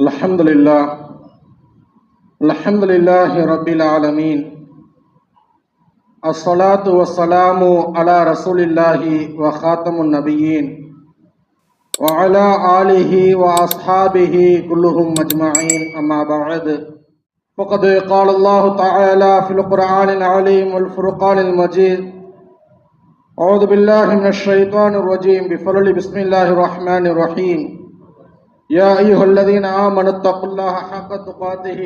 الحمد لله الحمد لله رب العالمين. الصلاة والسلام على رسول الله وخاتم النبيين وعلى آله وأصحابه كلهم أجمعين أما بعد. فقد قال الله تعالى في القرآن العليم والفرقان المجيد أعوذ بالله من الشيطان الرجيم بفضل بسم الله الرحمن الرحيم. يا أيها الذين آمنوا اتقوا الله حق تقاته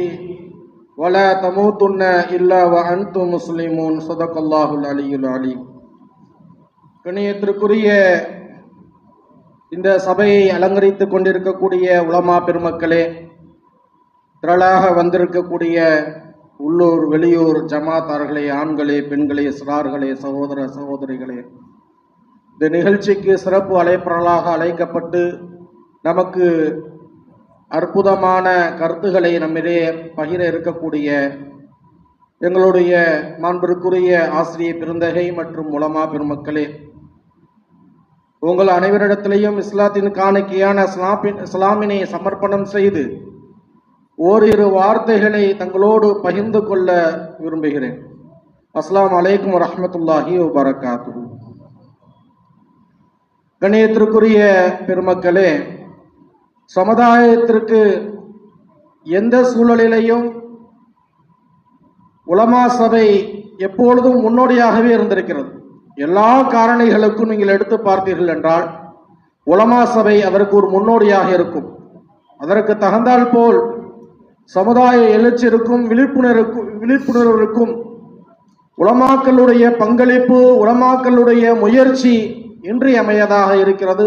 ولا تموتن إلا وأنتم مسلمون صدق الله العلي العليم கணியத்திற்குரிய இந்த சபையை அலங்கரித்துக் கொண்டிருக்கக்கூடிய உலமா பெருமக்களே திரளாக வந்திருக்கக்கூடிய உள்ளூர் வெளியூர் ஜமாத்தார்களே ஆண்களே பெண்களே சிறார்களே சகோதர சகோதரிகளே இந்த நிகழ்ச்சிக்கு சிறப்பு அழைப்பாளராக அழைக்கப்பட்டு நமக்கு அற்புதமான கருத்துக்களை நம்மிடையே பகிர இருக்கக்கூடிய எங்களுடைய மாண்பிற்குரிய ஆசிரிய பிறந்தகை மற்றும் முலமா பெருமக்களே உங்கள் அனைவரிடத்திலையும் இஸ்லாத்தின் காணிக்கையான இஸ்லாமின் இஸ்லாமினை சமர்ப்பணம் செய்து ஓரிரு வார்த்தைகளை தங்களோடு பகிர்ந்து கொள்ள விரும்புகிறேன். அஸ்லாம் அலைக்கும் வரஹ்மத்துல்லாஹி வபரகாத்து கணியத்திற்குரிய பெருமக்களே சமுதாயத்திற்கு எந்த சூழலிலையும் உலமா சபை எப்பொழுதும் முன்னோடியாகவே இருந்திருக்கிறது. எல்லா காரணிகளுக்கும் நீங்கள் எடுத்து பார்த்தீர்கள் என்றால் உலமா சபை அதற்கு ஒரு முன்னோடியாக இருக்கும். அதற்கு தகுந்தால் போல் சமுதாய எழுச்சிருக்கும் விழிப்புணர்வுக்கும் விழிப்புணர்விற்கும் உலமாக்களுடைய பங்களிப்பு உலமாக்களுடைய முயற்சி இன்றியமையதாக இருக்கிறது.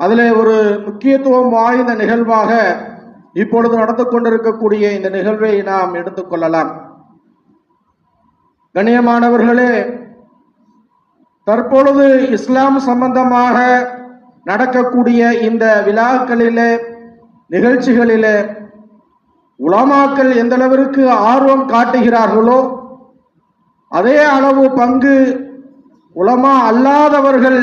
அதில் ஒரு முக்கியத்துவம் வாய்ந்த நிகழ்வாக இப்பொழுது நடந்து கொண்டிருக்கக்கூடிய இந்த நிகழ்வை நாம் எடுத்துக்கொள்ளலாம் கண்ணியமானவர்களே தற்பொழுது இஸ்லாம் சம்பந்தமாக நடக்கக்கூடிய இந்த விழாக்களிலே நிகழ்ச்சிகளிலே உலமாக்கள் எந்த அளவிற்கு ஆர்வம் காட்டுகிறார்களோ அதே அளவு பங்கு உலமா அல்லாதவர்கள்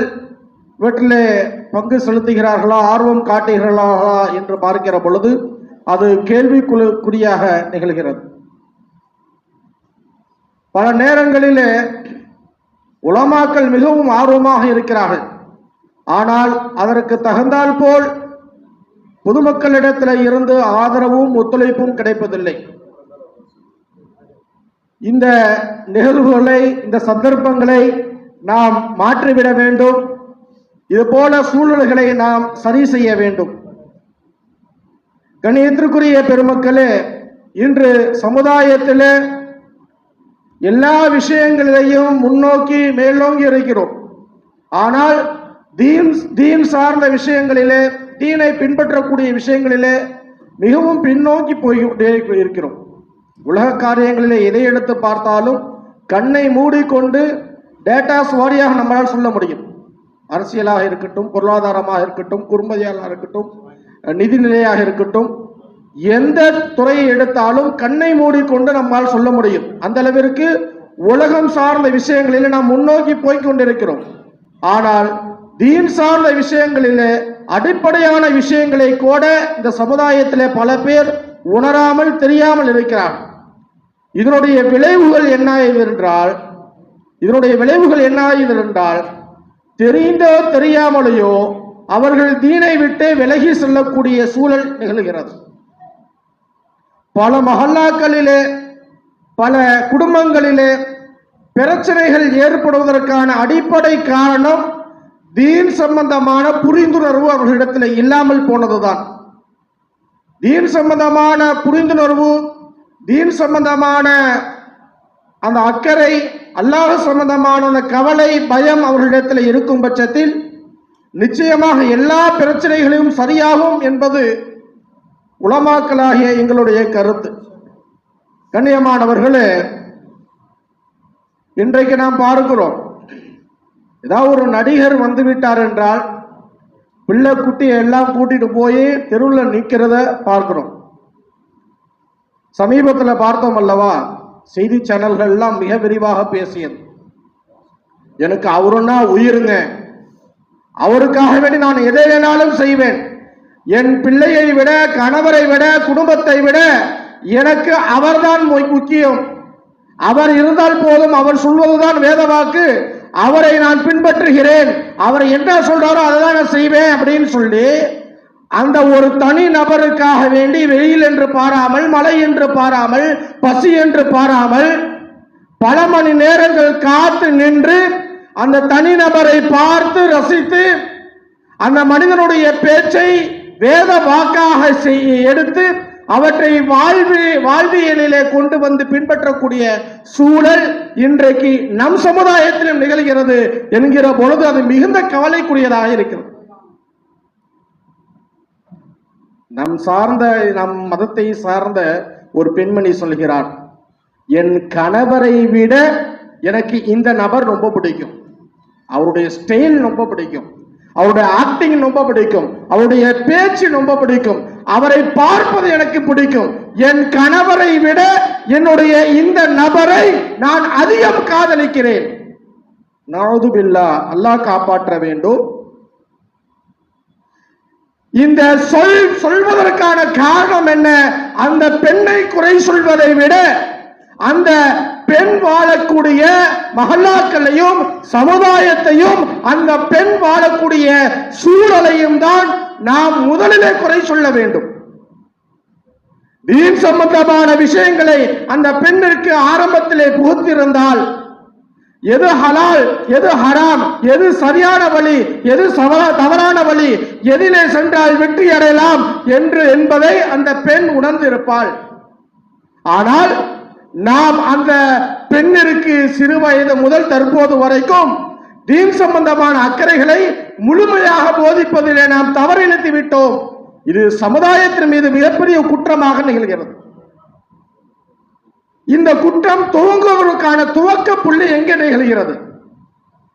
வீட்டிலே பங்கு செலுத்துகிறார்களா ஆர்வம் காட்டுகிறார்களா என்று பார்க்கிற பொழுது அது கேள்விக்குறியாக நிகழ்கிறது. பல நேரங்களிலே உலமாக்கள் மிகவும் ஆர்வமாக இருக்கிறார்கள். ஆனால் அதற்கு தகுந்தால் போல் பொதுமக்களிடத்தில் இருந்து ஆதரவும் ஒத்துழைப்பும் கிடைப்பதில்லை. இந்த நிகழ்வுகளை இந்த சந்தர்ப்பங்களை நாம் மாற்றிவிட வேண்டும். இது போல சூழல்களை நாம் சரி செய்ய வேண்டும். கணியத்திற்குரிய பெருமக்களே இன்று சமுதாயத்தில் எல்லா விஷயங்களிலையும் முன்னோக்கி மேலோங்கி இருக்கிறோம். ஆனால் தீன் தீன் சார்ந்த விஷயங்களிலே தீனை பின்பற்றக்கூடிய விஷயங்களிலே மிகவும் பின்னோக்கி போய்கிட்டே இருக்கிறோம். உலக காரியங்களிலே எதை எடுத்து பார்த்தாலும் கண்ணை மூடிக்கொண்டு டேட்டாஸ் வாரியாக நம்மளால் சொல்ல முடியும். அரசியலாக இருக்கட்டும் பொருளாதாரமாக இருக்கட்டும் குறும்பதியாக இருக்கட்டும் நிதிநிலையாக இருக்கட்டும் எந்த துறையை எடுத்தாலும் கண்ணை மூடிக்கொண்டு நம்மால் சொல்ல முடியும். அந்த அளவிற்கு உலகம் சார்ந்த விஷயங்களில் நாம் முன்னோக்கி போய்கொண்டிருக்கிறோம் ஆனால் தீன் சார்ந்த விஷயங்களிலே அடிப்படையான விஷயங்களை கூட இந்த சமுதாயத்திலே பல பேர் உணராமல் தெரியாமல் இருக்கிறார். இதனுடைய விளைவுகள் என்ன என்றால் இதனுடைய விளைவுகள் என்ன என்றால் தெரிந்தோ தெரியாமலேயோ அவர்கள் தீனை விட்டு விலகி செல்லக்கூடிய சூழல் நிகழ்கிறது. பல மஹல்லாக்களிலே பல குடும்பங்களிலே பிரச்சனைகள் ஏற்படுவதற்கான அடிப்படை காரணம் தீன் சம்பந்தமான புரிந்துணர்வு அவர்களிடத்தில் இல்லாமல் போனதுதான். தீன் சம்பந்தமான புரிந்துணர்வு தீன் சம்பந்தமான அந்த அக்கறை அல்லாஹ் சம்பந்தமான அந்த கவலை பயம் அவர்களிடத்தில் இருக்கும் பட்சத்தில் நிச்சயமாக எல்லா பிரச்சனைகளையும் சரியாகும் என்பது உளமாக்கலாகிய எங்களுடைய கருத்து. கண்ணியமானவர்களே இன்றைக்கு நாம் பார்க்கிறோம் ஏதாவது ஒரு நடிகர் வந்துவிட்டார் என்றால் பிள்ளை குட்டியை எல்லாம் கூட்டிட்டு போய் தெருவில் நிற்கிறத பார்க்கிறோம். சமீபத்தில் பார்த்தோம் அல்லவா? செய்தி சேனல்கள்லாம் மிக விரிவாக பேசியது. எனக்கு அவருன்னா உயிருங்க. அவருக்காக வேண்டி நான் எதை வேணாலும் செய்வேன். என் பிள்ளையை விட கணவரை விட குடும்பத்தை விட எனக்கு அவர்தான் முக்கியம். அவர் இருந்தால் போதும் அவர் சொல்வதுதான் வேத வாக்கு. அவரை நான் பின்பற்றுகிறேன். அவர் என்ன சொல்றாரோ அதை தான் நான் செய்வேன் அப்படின்னு சொல்லி அந்த ஒரு தனி நபருக்காக வேண்டி வெயில் என்று பாராமல் மழை என்று பாராமல் பசி என்று பாராமல் பல மணி நேரங்கள் காத்து நின்று அந்த தனிநபரை பார்த்து ரசித்து அந்த மனிதனுடைய பேச்சை வேத வாக்காக செய்- எடுத்து அவற்றை வாழ்வி வாழ்வியலிலே கொண்டு வந்து பின்பற்றக்கூடிய சூழல் இன்றைக்கு நம் சமுதாயத்திலும் நிகழ்கிறது என்கிற பொழுது அது மிகுந்த கவலைக்குரியதாக இருக்கிறது. நம் சார்ந்த நம் மதத்தை சார்ந்த ஒரு பெண்மணி சொல்கிறார் என் கணவரை விட எனக்கு இந்த நபர் ரொம்ப பிடிக்கும். அவருடைய ஸ்டைல் ரொம்ப பிடிக்கும். அவருடைய ஆக்டிங் ரொம்ப பிடிக்கும். அவருடைய பேச்சு ரொம்ப பிடிக்கும். அவரை பார்ப்பது எனக்கு பிடிக்கும். என் கணவரை விட என்னுடைய இந்த நபரை நான் அதிகம் காதலிக்கிறேன். நாதுபில்லா அல்லாஹ் காப்பாற்ற வேண்டும். இந்த சொல் சொல்வதற்கான காரணம் என்ன? அந்த பெண்ணை குறை சொல்வதை விட அந்த பெண் வாழக்கூடிய மகல்லாக்களையும் சமுதாயத்தையும் அந்த பெண் வாழக்கூடிய சூழலையும் தான் நாம் முதலிலே குறை சொல்ல வேண்டும். தீன் சம்பந்தமான விஷயங்களை அந்த பெண்ணிற்கு ஆரம்பத்திலே புகுத்திருந்தால் எது ஹலால் எது ஹராம் எது சரியான வழி எது தவறான வழி எதிலே சென்றால் வெற்றி அடையலாம் என்று என்பதை அந்த பெண் உணர்ந்திருப்பாள். ஆனால் நாம் அந்த பெண்ணிற்கு சிறு வயது முதல் தற்போது வரைக்கும் தீன் சம்பந்தமான அக்கறைகளை முழுமையாக போதிப்பதிலே நாம் தவறிழைத்து விட்டோம் இது சமுதாயத்தின் மீது மிகப்பெரிய குற்றமாக நிகழ்கிறது. இந்த குற்றம் துவங்குவதற்கான துவக்க புள்ளி எங்கே நிகழ்கிறது?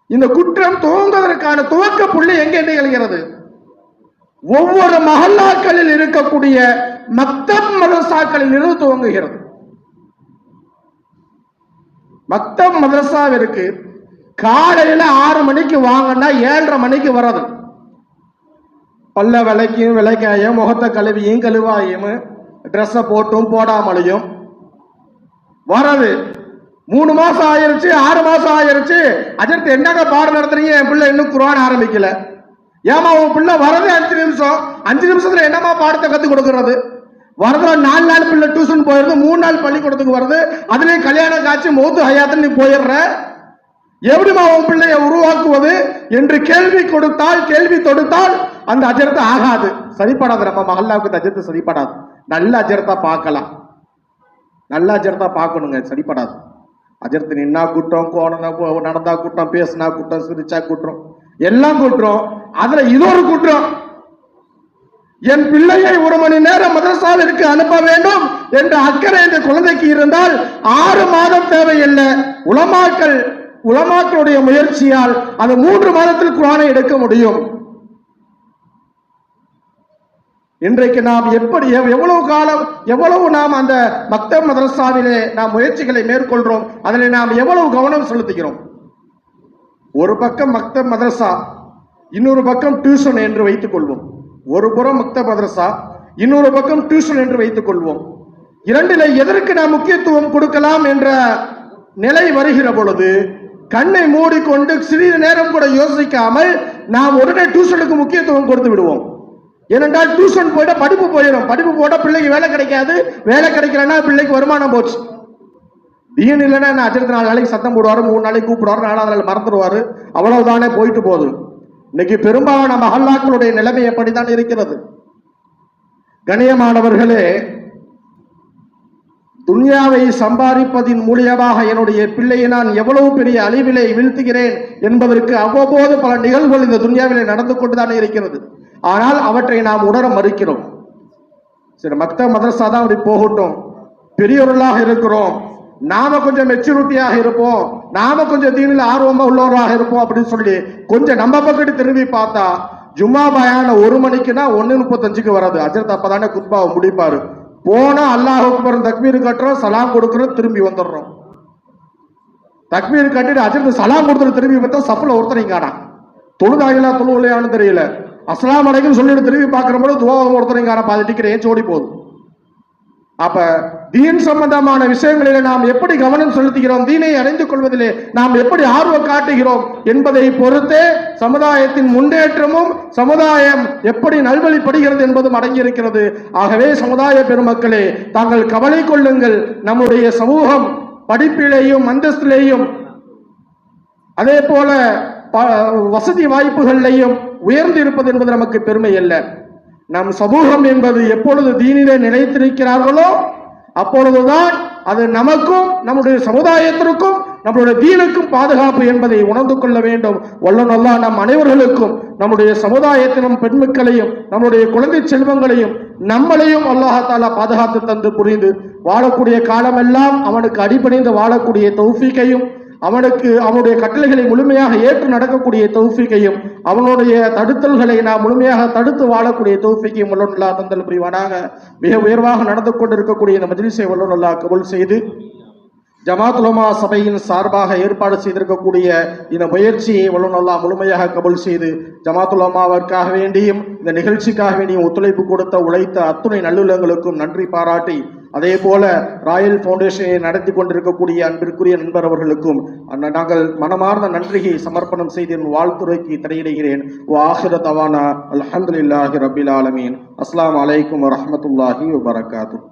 இந்த குற்றம் துவங்குவதற்கான துவக்க புள்ளி எங்கே நிகழ்கிறது? ஒவ்வொரு மஹல்லாக்களில் இருக்கக்கூடிய மக்தப் மதரசாக்களில் இருந்து துவங்குகிறது. மக்தப் மதரசாவிற்கு காலையில ஆறு மணிக்கு வாங்கன்னா ஏழரை மணிக்கு வர்றது. பல்ல விலைக்கும் விலைக்காயும் முகத்தை கழுவியும் கழுவாயும் ட்ரெஸ்ஸை போட்டும் போடாமலையும் வரது. மூணு மாசம் ஆயிருச்சு ஆறு மாசம் ஆயிருச்சு. அஜர்த்து என்னங்க பாடம் நடத்துறீங்க? என் பிள்ளை இன்னும் குரான் ஆரம்பிக்கல. ஏமா உன் பிள்ளை வரது அஞ்சு நிமிஷம். அஞ்சு நிமிஷத்துல என்னமா பாடத்தை கத்து கொடுக்கறது? வரதுல நாலு நாள் பிள்ளை டியூஷன் போயிருது மூணு நாள் பள்ளிக்கூடத்துக்கு வருது. அதுலயும் கல்யாணம் காட்சி மௌத்து ஹயாத்துன்னு நீ போயிடுற. எப்படிமா உன் பிள்ளையை உருவாக்குவது? என்று கேள்வி கொடுத்தால் கேள்வி தொடுத்தால் அந்த அஜரத்தை ஆகாது. சரிப்படாது நம்ம மகல்லாவுக்கு அஜரத்தை சரிப்படாது. நல்ல அஜரத்தை பார்க்கலாம். நல்லா அஜர்த்தா பார்க்கணுங்க சரிப்படாது. அஜர்த்து நின்னா கூட்டம் கோணனா நடந்தா கூட்டம் பேசினா கூட்டம் சிரிச்சா கூட்டம். எல்லாம் குற்றம் அதுல இது ஒரு குற்றம் என் பிள்ளையை ஒரு மணி நேரம் மதரசாவிற்கு அனுப்ப வேண்டும் என்ற அக்கறை இந்த குழந்தைக்கு இருந்தால் ஆறு மாதம் தேவையில்லை. உலமாக்கள் உலமாக்களுடைய முயற்சியால் அது மூன்று மாதத்தில் குரானை எடுக்க முடியும். இன்றைக்கு நாம் எப்படி எவ்வளவு காலம் எவ்வளவு நாம் அந்த பக்த மதரசாவிலே நாம் முயற்சிகளை மேற்கொள்கிறோம் அதில் நாம் எவ்வளவு கவனம் செலுத்துகிறோம்? ஒரு பக்கம் மக்த மதரசா இன்னொரு பக்கம் டியூஷன் என்று வைத்துக் கொள்வோம் ஒரு புறம் மக்த மதரசா இன்னொரு பக்கம் டியூஷன் என்று வைத்துக் கொள்வோம் இரண்டில எதற்கு நாம் முக்கியத்துவம் கொடுக்கலாம் என்ற நிலை வருகிற பொழுது கண்ணை மூடிக்கொண்டு சிறிது நேரம் கூட யோசிக்காமல் நாம் உடனே டியூஷனுக்கு முக்கியத்துவம் கொடுத்து விடுவோம். ஏனென்றால் டியூஷன் போயிட்டு படிப்பு போயிடும். படிப்பு போட்டால் பிள்ளைக்கு வேலை கிடைக்காது. வேலை கிடைக்கலன்னா பிள்ளைக்கு வருமானம் போச்சு. தீன் இல்லைன்னா என்ன? அஜரத்து நாலு நாளைக்கு சத்தம் போடுவார் மூணு நாளைக்கு கூப்பிடுவாரு நாலாவது நாள் மறந்துடுவார் அவ்வளவுதானே போயிட்டு போகுது. இன்னைக்கு பெரும்பாலான மகல்லாக்களுடைய நிலைமை எப்படித்தான் இருக்கிறது? கணியமானவர்களே துன்யாவை சம்பாதிப்பதின் மூலியமாக என்னுடைய பிள்ளையை நான் எவ்வளவு பெரிய அழிவிலை வீழ்த்துகிறேன் என்பதற்கு அவ்வப்போது பல நிகழ்வுகள் இந்த துன்யாவிலே நடந்து கொண்டுதான் இருக்கிறது. ஆனால் அவற்றை நாம் உணர மறுக்கிறோம். சரி மக்த மதரசா தான் அப்படி போகட்டும். பெரியவர்களாக இருக்கிறோம். நாம கொஞ்சம் மெச்சூரிட்டியாக இருப்போம். நாம கொஞ்சம் தீனில் ஆர்வமாக உள்ளவராக இருப்போம் அப்படின்னு சொல்லி கொஞ்சம் நம்ம பக்கத்து திரும்பி பார்த்தா ஜும்மா பயான ஒரு மணிக்குன்னா ஒன்னு முப்பத்தஞ்சுக்கு வராது. அஜரத் அப்பதானே குத்பாவை முடிப்பாரு. போனா அல்லாஹ் அக்பர் தக்பீர் கட்டுறோம் சலாம் கொடுக்குறோம் திரும்பி வந்துடுறோம். தக்மீர் கட்டிட்டு அஜரத் சலாம் கொடுத்துட்டு திரும்பி பார்த்தா சஃப்ல ஒருத்தரையும் காணா தொழுதாங்களா தொழுவலையான்னு தெரியல. அஸ்லாம் அலைக்கும் சொல்லிட்டு திரும்பி பார்க்குற போது துவாகம் ஒருத்தரைங்கார பாதிட்டிக்கிறேன் ஏச்சு ஓடி போதும் அப்ப தீன் சம்பந்தமான விஷயங்களிலே நாம் எப்படி கவனம் செலுத்துகிறோம்? தீனை அடைந்து கொள்வதிலே நாம் எப்படி ஆர்வம் காட்டுகிறோம்? என்பதை பொறுத்தே சமுதாயத்தின் முன்னேற்றமும் சமுதாயம் எப்படி நல்வழிப்படுகிறது என்பதும் அடங்கியிருக்கிறது. ஆகவே சமுதாய பெருமக்களே தாங்கள் கவலை கொள்ளுங்கள். நம்முடைய சமூகம் படிப்பிலேயும் அந்தஸ்திலேயும் அதே போல ப- வசதி வாய்ப்புகளிலையும் உயர்ந்து இருப்பது என்பது நமக்கு பெருமை அல்ல. நம் சமூகம் என்பது எப்பொழுது தீனிலே நிலைத்திருக்கிறார்களோ அப்பொழுதுதான் அது நமக்கும் நம்முடைய சமுதாயத்திற்கும் நம்மளுடைய தீனுக்கும் பாதுகாப்பு என்பதை உணர்ந்து கொள்ள வேண்டும். வல்லனல்லா நம் அனைவர்களுக்கும் நம்முடைய சமுதாயத்திலும் பெண்மக்களையும் நம்முடைய குழந்தை செல்வங்களையும் நம்மளையும் அல்லாஹாலா பாதுகாத்து தந்து புரிந்து வாழக்கூடிய காலமெல்லாம் அவனுக்கு அடிபணிந்து வாழக்கூடிய தௌஃபீக்கையும் அவனுக்கு அவனுடைய கட்டளைகளை முழுமையாக ஏற்று நடக்கக்கூடிய தௌஃபிக்கையும் அவனுடைய தடுத்தல்களை நாம் முழுமையாக தடுத்து வாழக்கூடிய தௌஃபிக்கையும் வல்லுல்லா தந்தல் புரிவானாக. மிக உயர்வாக நடந்து கொண்டிருக்கக்கூடிய இந்த மஜ்லிஸை வல்லுல்லா கபுல் செய்து ஜமாத்துலமா சபையின் சார்பாக ஏற்பாடு செய்திருக்கக்கூடிய இந்த முயற்சியை வல்லுநல்லா முழுமையாக கபுல் செய்து ஜமாத்துலமாவிற்காக வேண்டியும் இந்த நிகழ்ச்சிக்காக வேண்டியும் ஒத்துழைப்பு கொடுத்த உழைத்த அத்துணை நல்லுள்ளங்களுக்கும் நன்றி பாராட்டி அதே போல ராயல் ஃபவுண்டேஷனை நடத்தி கொண்டிருக்கக்கூடிய அன்பிற்குரிய நண்பர் அவர்களுக்கும் நாங்கள் மனமார்ந்த நன்றியை சமர்ப்பணம் செய்து என் வாழ்த்துறைக்கு தடையிடுகிறேன். ஆஹிர தவானா அல்ஹம்துலில்லாஹி ரபில் ஆலமீன். அஸ்லாம் அலைக்கும் வரமத்துல்லாஹி வபரகாத்துஹு.